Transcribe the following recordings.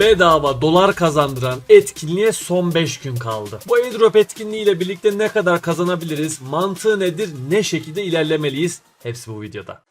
bedava dolar kazandıran etkinliğe son 5 gün kaldı. Bu airdrop etkinliğiyle birlikte ne kadar kazanabiliriz, mantığı nedir, ne şekilde ilerlemeliyiz? Hepsi bu videoda.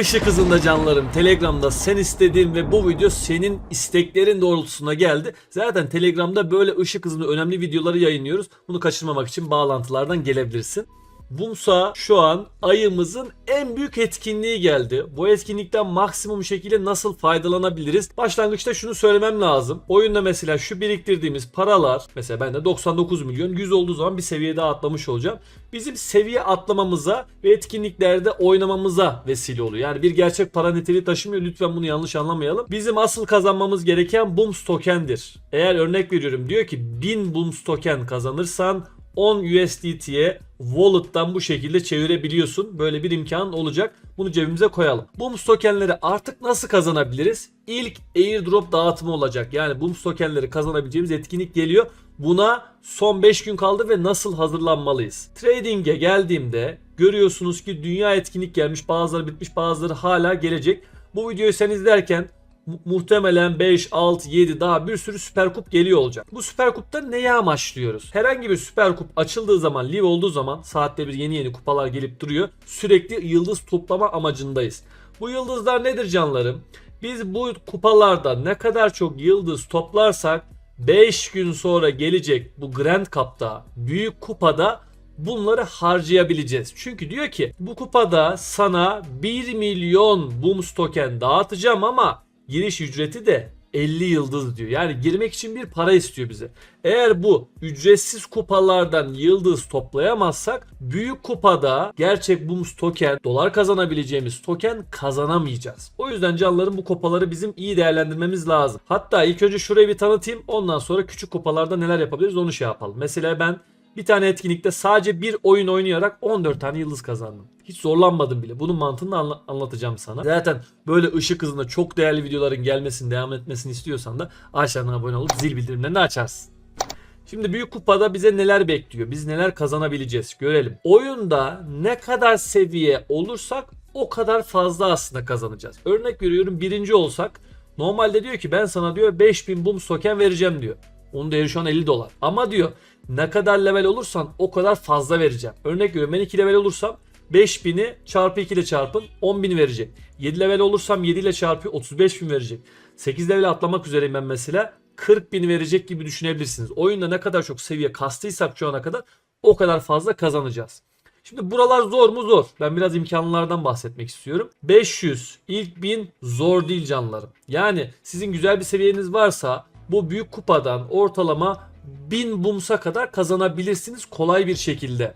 Işık hızında canlarım Telegram'da sen istediğin ve bu video senin isteklerin doğrultusunda geldi. Zaten Telegram'da böyle ışık hızında önemli videoları yayınlıyoruz. Bunu kaçırmamak için bağlantılardan gelebilirsin. Bumsa şu an ayımızın en büyük etkinliği geldi. Bu etkinlikten maksimum şekilde nasıl faydalanabiliriz? Başlangıçta şunu söylemem lazım. Oyunda mesela şu biriktirdiğimiz paralar mesela bende 99 milyon 100 olduğu zaman bir seviye daha atlamış olacağım. Bizim seviye atlamamıza ve etkinliklerde oynamamıza vesile oluyor. Yani bir gerçek para niteliği taşımıyor. Lütfen bunu yanlış anlamayalım. Bizim asıl kazanmamız gereken Booms token'dir. Eğer örnek veriyorum diyor ki 1000 Booms token kazanırsan 10 USDT'ye wallet'tan bu şekilde çevirebiliyorsun. Böyle bir imkan olacak. Bunu cebimize koyalım. Booms tokenleri artık nasıl kazanabiliriz? İlk airdrop dağıtımı olacak. Yani Booms tokenleri kazanabileceğimiz etkinlik geliyor. Buna son 5 gün kaldı ve nasıl hazırlanmalıyız? Trading'e geldiğimde görüyorsunuz ki dünya etkinlik gelmiş. Bazıları bitmiş bazıları hala gelecek. Bu videoyu sen izlerken mu- muhtemelen 5, 6, 7 daha bir sürü süper kup geliyor olacak. Bu süper kupta neye amaçlıyoruz? Herhangi bir süper kup açıldığı zaman, live olduğu zaman saatte bir yeni yeni kupalar gelip duruyor. Sürekli yıldız toplama amacındayız. Bu yıldızlar nedir canlarım? Biz bu kupalarda ne kadar çok yıldız toplarsak 5 gün sonra gelecek bu Grand Cup'ta, büyük kupada bunları harcayabileceğiz. Çünkü diyor ki bu kupada sana 1 milyon Booms token dağıtacağım ama giriş ücreti de 50 yıldız diyor. Yani girmek için bir para istiyor bize. Eğer bu ücretsiz kupalardan yıldız toplayamazsak büyük kupada gerçek Booms token, dolar kazanabileceğimiz token kazanamayacağız. O yüzden canların bu kupaları bizim iyi değerlendirmemiz lazım. Hatta ilk önce şurayı bir tanıtayım. Ondan sonra küçük kupalarda neler yapabiliriz onu şey yapalım. Mesela ben bir tane etkinlikte sadece bir oyun oynayarak 14 tane yıldız kazandım. Hiç zorlanmadım bile. Bunun mantığını anla- anlatacağım sana. Zaten böyle ışık hızında çok değerli videoların gelmesini, devam etmesini istiyorsan da aşağıdan abone olup zil bildirimlerini açarsın. Şimdi büyük kupada bize neler bekliyor? Biz neler kazanabileceğiz? Görelim. Oyunda ne kadar seviye olursak o kadar fazla aslında kazanacağız. Örnek veriyorum birinci olsak normalde diyor ki ben sana diyor 5000 bum token vereceğim diyor. Onun değeri şu an 50 dolar. Ama diyor ne kadar level olursan o kadar fazla vereceğim. Örnek veriyorum ben 2 level olursam 5000'i çarpı 2 ile çarpın 10.000 verecek. 7 level olursam 7 ile çarpı 35.000 verecek. 8 level atlamak üzereyim ben mesela 40.000 verecek gibi düşünebilirsiniz. Oyunda ne kadar çok seviye kastıysak şu ana kadar o kadar fazla kazanacağız. Şimdi buralar zor mu zor. Ben biraz imkanlardan bahsetmek istiyorum. 500 ilk 1000 zor değil canlarım. Yani sizin güzel bir seviyeniz varsa bu büyük kupadan ortalama 1000 bumsa kadar kazanabilirsiniz kolay bir şekilde.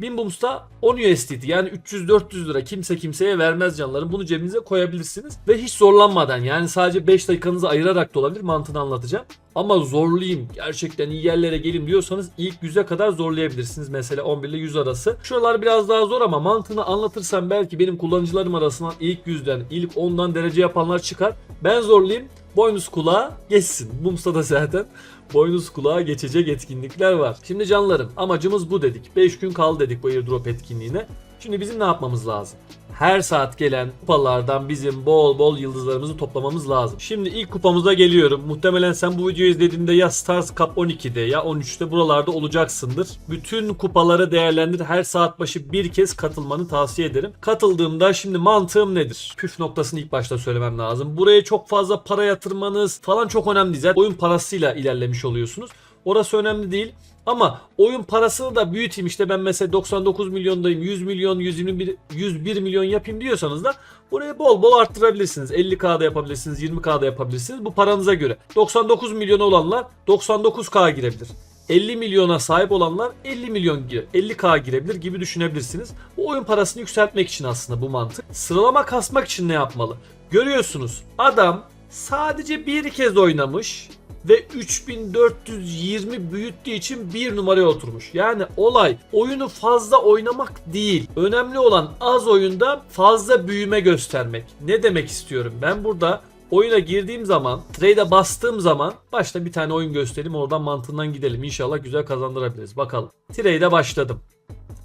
1000 bumsta 10 USDT yani 300-400 lira kimse kimseye vermez canlarım. Bunu cebinize koyabilirsiniz ve hiç zorlanmadan yani sadece 5 dakikanızı ayırarak da olabilir mantığını anlatacağım. Ama zorlayayım gerçekten iyi yerlere gelin diyorsanız ilk 100'e kadar zorlayabilirsiniz. Mesela 11 ile 100 arası. Şuralar biraz daha zor ama mantığını anlatırsam belki benim kullanıcılarım arasından ilk 100'den ilk 10'dan derece yapanlar çıkar. Ben zorlayayım boynuz kulağa geçsin. Bums'ta da zaten boynuz kulağa geçecek etkinlikler var. Şimdi canlarım amacımız bu dedik. 5 gün kaldı dedik bu airdrop etkinliğine. Şimdi bizim ne yapmamız lazım? Her saat gelen kupalardan bizim bol bol yıldızlarımızı toplamamız lazım. Şimdi ilk kupamıza geliyorum. Muhtemelen sen bu videoyu izlediğinde ya Stars Cup 12'de ya 13'te buralarda olacaksındır. Bütün kupaları değerlendir. Her saat başı bir kez katılmanı tavsiye ederim. Katıldığımda şimdi mantığım nedir? Püf noktasını ilk başta söylemem lazım. Buraya çok fazla para yatırmanız falan çok önemli değil. Zaten oyun parasıyla ilerlemiş oluyorsunuz. Orası önemli değil. Ama oyun parasını da büyüteyim işte ben mesela 99 milyondayım 100 milyon 121 101 milyon yapayım diyorsanız da burayı bol bol arttırabilirsiniz. 50k'da yapabilirsiniz 20k'da yapabilirsiniz bu paranıza göre. 99 milyon olanlar 99k girebilir. 50 milyona sahip olanlar 50 milyon gire, 50k girebilir gibi düşünebilirsiniz. Bu oyun parasını yükseltmek için aslında bu mantık. Sıralama kasmak için ne yapmalı? Görüyorsunuz adam sadece bir kez oynamış ve 3420 büyüttüğü için bir numaraya oturmuş. Yani olay oyunu fazla oynamak değil. Önemli olan az oyunda fazla büyüme göstermek. Ne demek istiyorum? Ben burada oyuna girdiğim zaman, trade'e bastığım zaman başta bir tane oyun göstereyim oradan mantığından gidelim. İnşallah güzel kazandırabiliriz. Bakalım. Trade'e başladım.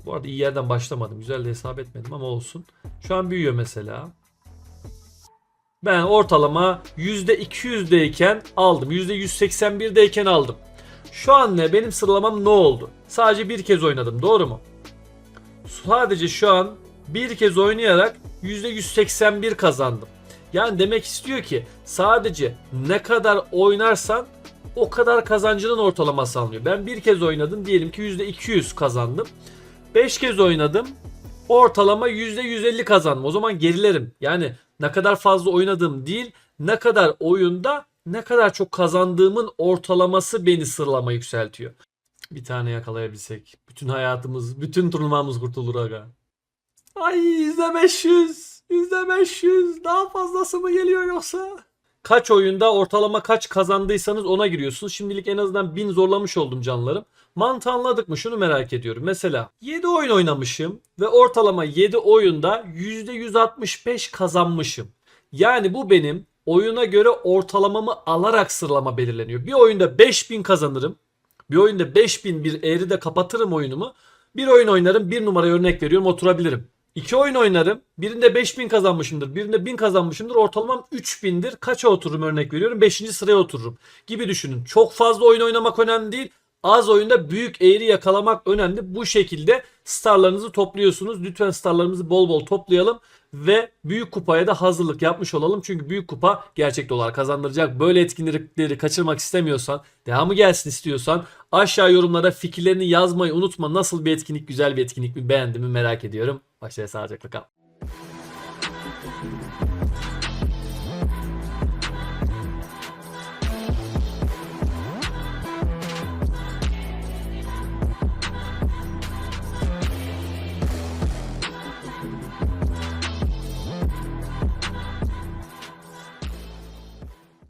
Bu arada iyi yerden başlamadım. Güzel de hesap etmedim ama olsun. Şu an büyüyor mesela. Ben ortalama %200'deyken aldım. %181'deyken aldım. Şu an ne? Benim sıralamam ne oldu? Sadece bir kez oynadım. Doğru mu? Sadece şu an bir kez oynayarak %181 kazandım. Yani demek istiyor ki sadece ne kadar oynarsan o kadar kazancının ortalaması alınıyor. Ben bir kez oynadım diyelim ki %200 kazandım. 5 kez oynadım. Ortalama %150 kazandım. O zaman gerilerim. Yani ne kadar fazla oynadığım değil, ne kadar oyunda ne kadar çok kazandığımın ortalaması beni sıralama yükseltiyor. Bir tane yakalayabilsek. Bütün hayatımız, bütün turnuvamız kurtulur aga. Ay %500. %500. Daha fazlası mı geliyor yoksa? Kaç oyunda ortalama kaç kazandıysanız ona giriyorsunuz. Şimdilik en azından 1000 zorlamış oldum canlarım. Mantığı anladık mı? Şunu merak ediyorum. Mesela 7 oyun oynamışım ve ortalama 7 oyunda %165 kazanmışım. Yani bu benim oyuna göre ortalamamı alarak sıralama belirleniyor. Bir oyunda 5000 kazanırım. Bir oyunda 5000 bir eğride kapatırım oyunumu. Bir oyun oynarım. Bir numara örnek veriyorum oturabilirim. İki oyun oynarım. Birinde 5000 kazanmışımdır. Birinde 1000 kazanmışımdır. Ortalamam 3000'dir. Kaça otururum örnek veriyorum. 5. sıraya otururum. Gibi düşünün. Çok fazla oyun oynamak önemli değil. Az oyunda büyük eğri yakalamak önemli. Bu şekilde starlarınızı topluyorsunuz. Lütfen starlarımızı bol bol toplayalım ve büyük kupaya da hazırlık yapmış olalım. Çünkü büyük kupa gerçek dolar kazandıracak. Böyle etkinlikleri kaçırmak istemiyorsan, devamı gelsin istiyorsan aşağı yorumlara fikirlerini yazmayı unutma. Nasıl bir etkinlik, güzel bir etkinlik mi, beğendin mi merak ediyorum. Başarıya sağlıcakla kal.